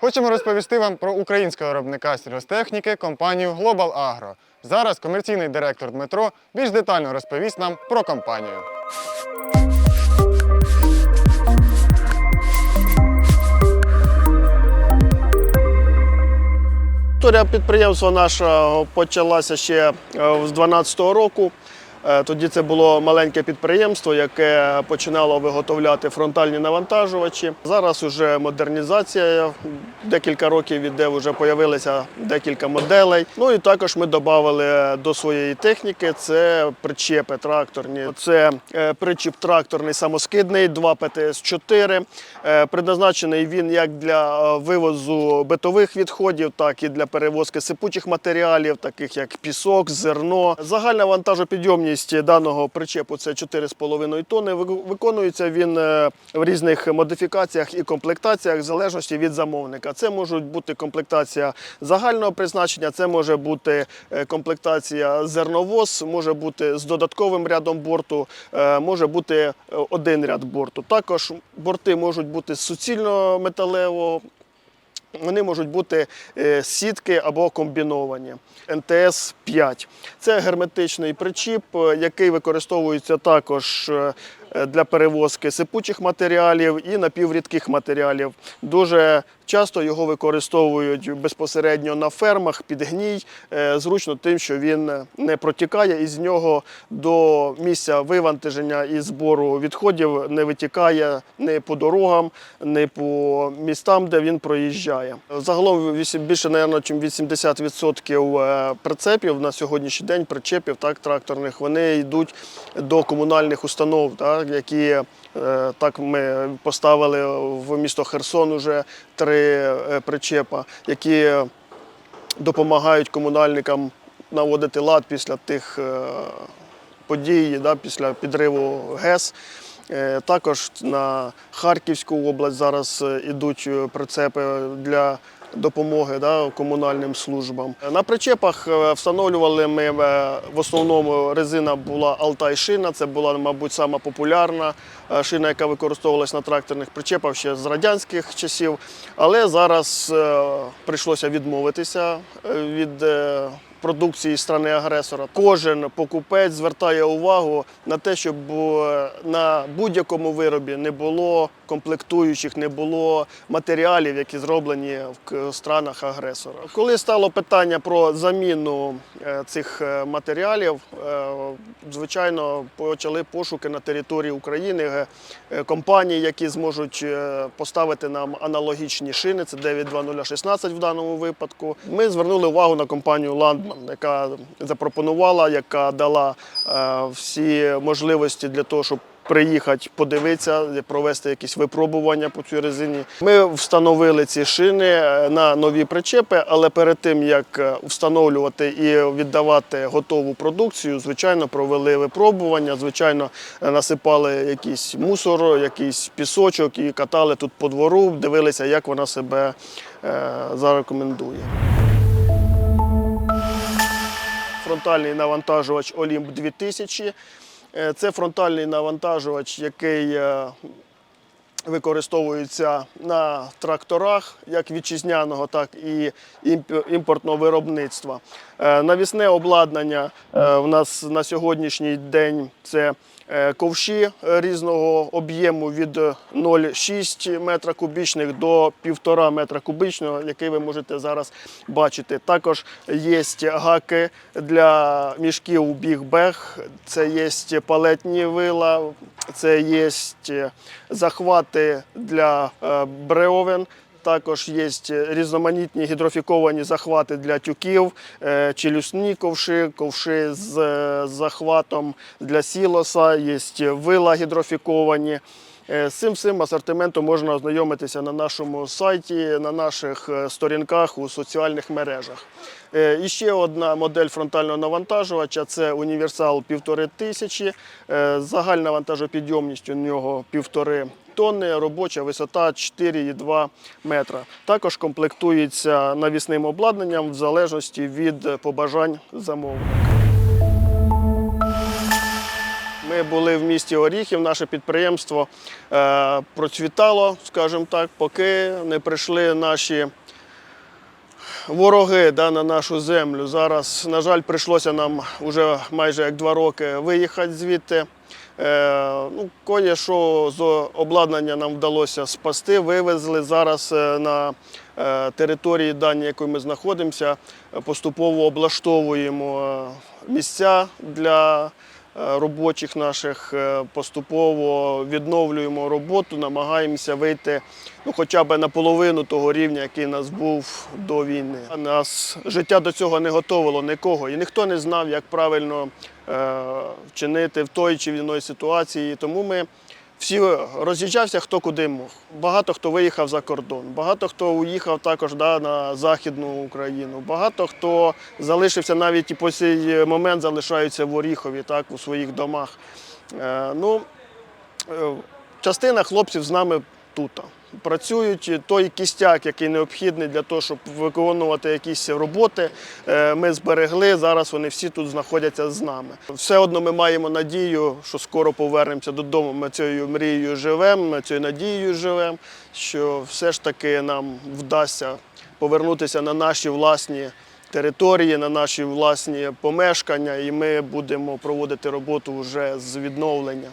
Хочемо розповісти вам про українського виробника сільгостехніки компанію Global Agro. Зараз комерційний директор Дмитро більш детально розповість нам про компанію. Історія підприємства нашого почалася ще е, з 2012 року. Е, Тоді це було маленьке підприємство, яке починало виготовляти фронтальні навантажувачі. Зараз вже модернізація декілька років іде, вже з'явилися декілька моделей. Ну і також ми додали до своєї техніки це причепи тракторні. Це е, причіп тракторний самоскидний 2 ПТС-4. Е, Предназначений він як для вивозу битових відходів, так і для перевозки сипучих матеріалів, таких як пісок, зерно. Загальна вантажопідйомність даного причепу це 4,5 тонни. Вик- Виконується він е, в різних модифікаціях і комплектаціях в залежності від замовника. Це можуть бути комплектація загального призначення, це може бути е, комплектація зерновоз, може бути з додатковим рядом борту, е, може бути один ряд борту. Також борти можуть бути з суцільного металевого вони можуть бути е, сітки або комбіновані. НТС 5 це герметичний причіп, е, який використовується також е, для перевозки сипучих матеріалів і напіврідких матеріалів. Дуже часто його використовують безпосередньо на фермах під гній. Е, Зручно тим, що він не протікає, і з нього до місця вивантаження і збору відходів не витікає ні по дорогам, ні по містам, де він проїжджає. Загалом більше, мабуть, ніж 80% е, прицепів на сьогоднішній день, причепів так, тракторних, вони йдуть до комунальних установ, так, які е, так ми поставили в місто Херсон уже три е, причепа, які допомагають комунальникам наводити лад після тих е, подій, да, після підриву ГЕС. Також на Харківську область зараз йдуть прицепи для допомоги да, комунальним службам. На причепах е, встановлювали ми е, в основному резина була Алтай шина. Це була, мабуть, сама популярна е, шина, яка використовувалась на тракторних причепах ще з радянських часів. Але зараз прийшлося відмовитися від. Продукції страни-агресора. Кожен покупець звертає увагу на те, щоб е, на будь-якому виробі не було комплектуючих, не було матеріалів, які зроблені в странах агресора. Коли стало питання про заміну е, цих е, матеріалів, звичайно, почали пошуки на території України компаній, які зможуть поставити нам аналогічні шини. Це 92016 в даному випадку. Ми звернули увагу на компанію Landman, яка запропонувала, яка дала е, всі можливості для того, щоб приїхати, подивитися, провести якісь випробування по цій резині. Ми встановили ці шини е, на нові причепи, але перед тим як е, встановлювати і віддавати готову продукцію, звичайно, провели випробування, звичайно, насипали якийсь мусор, якийсь пісочок і катали тут по двору, дивилися, як вона себе зарекомендує. Фронтальний навантажувач Олімп 2000. Е, Це фронтальний навантажувач, який е, використовується на тракторах як вітчизняного, так і імпортного виробництва. Е, Навісне обладнання е, в нас на сьогоднішній день це е, ковші е, різного об'єму від е, 0,6 метра кубічних до 1,5 метра кубічного, який ви можете зараз бачити. Також є гаки для мішків біг-бег, це є палетні вила, це є захвати для е, бревен. Також є різноманітні гідрофіковані захвати для тюків, е, челюсні ковши, ковши з е, захватом для сілоса, є вила гідрофіковані. Е, З цим всім асортиментом можна ознайомитися на нашому сайті, на наших е, сторінках у соціальних мережах. Е, І ще одна модель фронтального навантажувача це універсал 1500. Е, Загальна вантажопідйомність у нього 1,5 тонни, робоча висота 4,2 метра. Також комплектується навісним обладнанням в залежності від побажань замовника. Ми були в місті Оріхів, наше підприємство е, процвітало, скажімо так, поки не прийшли наші вороги да, на нашу землю. Зараз, на жаль, прийшлося нам вже майже як два роки виїхати звідти. Е, ну, Коні, що з обладнання нам вдалося спасти, вивезли зараз е, на е, території дані, якої ми знаходимося, поступово облаштовуємо місця для робочих наших, е, поступово відновлюємо роботу, намагаємося вийти ну, хоча б на половину того рівня, який нас був до війни. Нас життя до цього не готовило нікого, і ніхто не знав, як правильно е, вчинити в той чи в іної ситуації. Тому ми всі роз'їжджався хто куди мог. Багато хто виїхав за кордон, багато хто уїхав також да, на Західну Україну, багато хто залишився навіть і по цей момент залишаються в Оріхові, так, у своїх домах. Е, ну, Е, Частина хлопців з нами тут. Працюють той кістяк, який необхідний для того, щоб виконувати якісь роботи. е, Ми зберегли. Зараз вони всі тут знаходяться з нами. Все одно ми маємо надію, що скоро повернемося додому. Ми цією мрією живемо, ми цією надією живемо, що все ж таки нам вдасться повернутися на наші власні території, на наші власні помешкання, і ми будемо проводити роботу вже з відновлення.